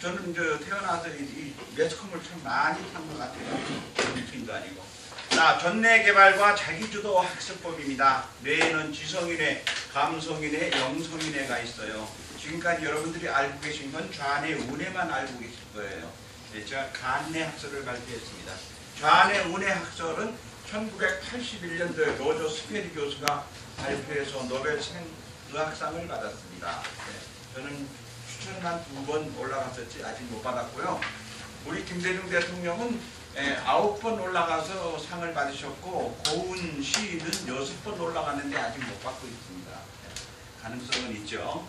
저는 저 태어나서 매스컴을 참 많이 탄 것 같아요. 루틴도 아니고. 자, 전내 개발과 자기주도 학습법입니다. 뇌에는 지성인의, 감성인의, 영성인의가 있어요. 지금까지 여러분들이 알고 계신 건 좌뇌, 우뇌만 알고 계실 거예요. 네, 제가 간뇌 학설을 발표했습니다. 좌뇌, 우뇌 학설은 1981년도에 로저 스페리 교수가 발표해서 노벨 생의학상을 받았습니다. 네, 저는 추천만 두번 올라갔었지 아직 못 받았고요. 우리 김대중 대통령은 예, 아홉 번 올라가서 상을 받으셨고 고은 시인은 여섯 번 올라갔는데 아직 못 받고 있습니다. 예, 가능성은 있죠.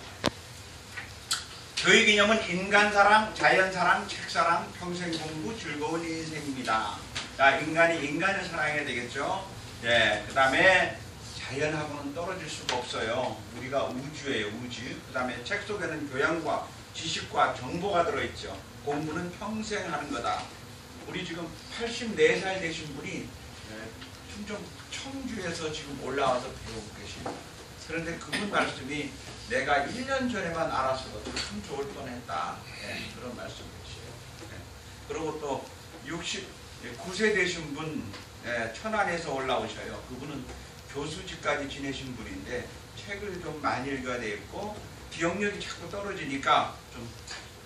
교육 이념은 인간 사랑, 자연 사랑, 책 사랑, 평생 공부, 즐거운 인생입니다. 자, 인간이 인간을 사랑해야 되겠죠. 예, 그 다음에 자연하고는 떨어질 수가 없어요. 우리가 우주예요, 우주. 그 다음에 책 속에는 교양과 지식과 정보가 들어있죠. 공부는 평생 하는 거다. 우리 지금 84살 되신 분이 예, 충청 청주에서 지금 올라와서 배우고 계십니다. 그런데 그분 말씀이 내가 1년 전에만 알았어도 참 좋을 뻔했다. 예, 그런 말씀이시요 예. 그리고 또 69세 되신 분 예, 천안에서 올라오셔요. 그분은 교수직까지 지내신 분인데 책을 좀 많이 읽어야 되겠고 기억력이 자꾸 떨어지니까 좀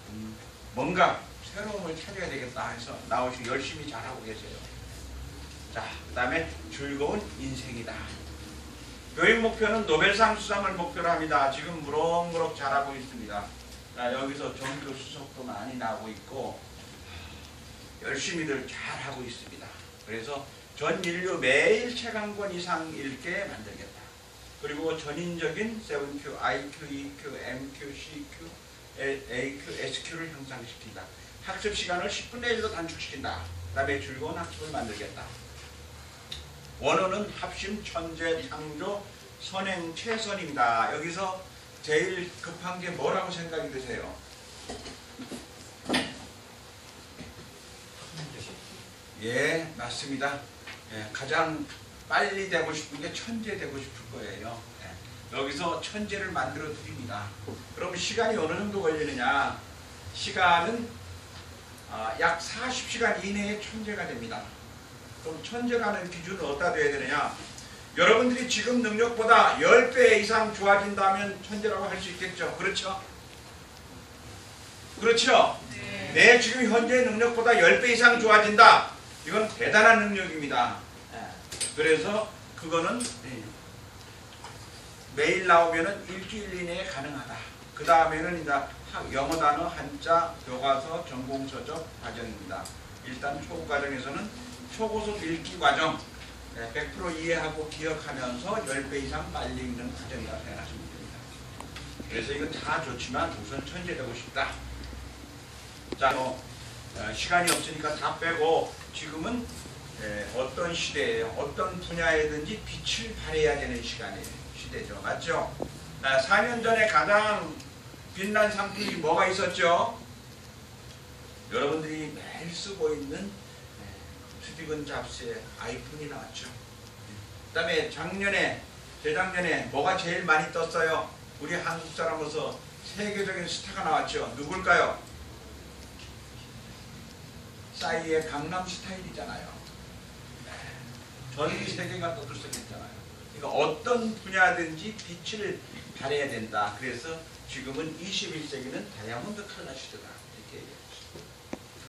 음, 뭔가 새로움을 찾아야 되겠다 해서 나오시고 열심히 잘하고 계세요. 자, 그 다음에 즐거운 인생이다. 교육 목표는 노벨상 수상을 목표로 합니다. 지금 무럭무럭 잘하고 있습니다. 자, 여기서 전교 수석도 많이 나오고 있고 열심히들 잘하고 있습니다. 그래서 전 인류 매일 책 한 권 이상 읽게 만들겠다. 그리고 전인적인 7Q, IQ, EQ, MQ, CQ, AQ, SQ를 형성시킨다. 학습 시간을 10분의 1로 단축시킨다. 그 다음에 즐거운 학습을 만들겠다. 원어는 합심, 천재, 창조, 선행, 최선입니다. 여기서 제일 급한 게 뭐라고 생각이 드세요? 예, 맞습니다. 예, 가장 빨리 되고 싶은 게 천재 되고 싶을 거예요. 예, 여기서 천재를 만들어 드립니다. 그럼 시간이 어느 정도 걸리느냐? 시간은 아, 약 40시간 이내에 천재가 됩니다. 그럼 천재라는 기준은 어디다 둬야 되느냐? 여러분들이 지금 능력보다 10배 이상 좋아진다면 천재라고 할 수 있겠죠. 그렇죠? 그렇죠? 네. 내 지금 현재 능력보다 10배 이상 좋아진다. 이건 대단한 능력입니다. 예. 그래서 그거는 예, 매일 나오면은 일주일 이내에 가능하다. 그 다음에는 이제 학- 영어 단어, 한자, 교과서, 전공 서적 과정입니다. 일단 초급 과정에서는 초고속 읽기 과정 예, 100% 이해하고 기억하면서 10배 이상 빨리 읽는 과정이라고 생각하시면 됩니다. 그래서 이거 다 좋지만 우선 천재 되고 싶다. 자, 뭐, 어, 시간이 없으니까 다 빼고 지금은 예, 어떤 시대에 어떤 분야에든지 빛을 발해야 되는 시간이에요. 시대죠. 맞죠? 아, 4년 전에 가장 빛난 상품이 뭐가 있었죠? 여러분들이 매일 쓰고 있는 예, 스티븐 잡스의 아이폰이 나왔죠. 그 다음에 작년에, 재작년에 뭐가 제일 많이 떴어요? 우리 한국 사람으로서 세계적인 스타가 나왔죠. 누굴까요? 싸이의 강남 스타일이잖아요. 네. 전 세계가 떠들썩했잖아요. 그러니까 어떤 분야든지 빛을 발해야 된다. 그래서 지금은 21세기는 다이아몬드 칼라 시대다. 이렇게 얘기했죠.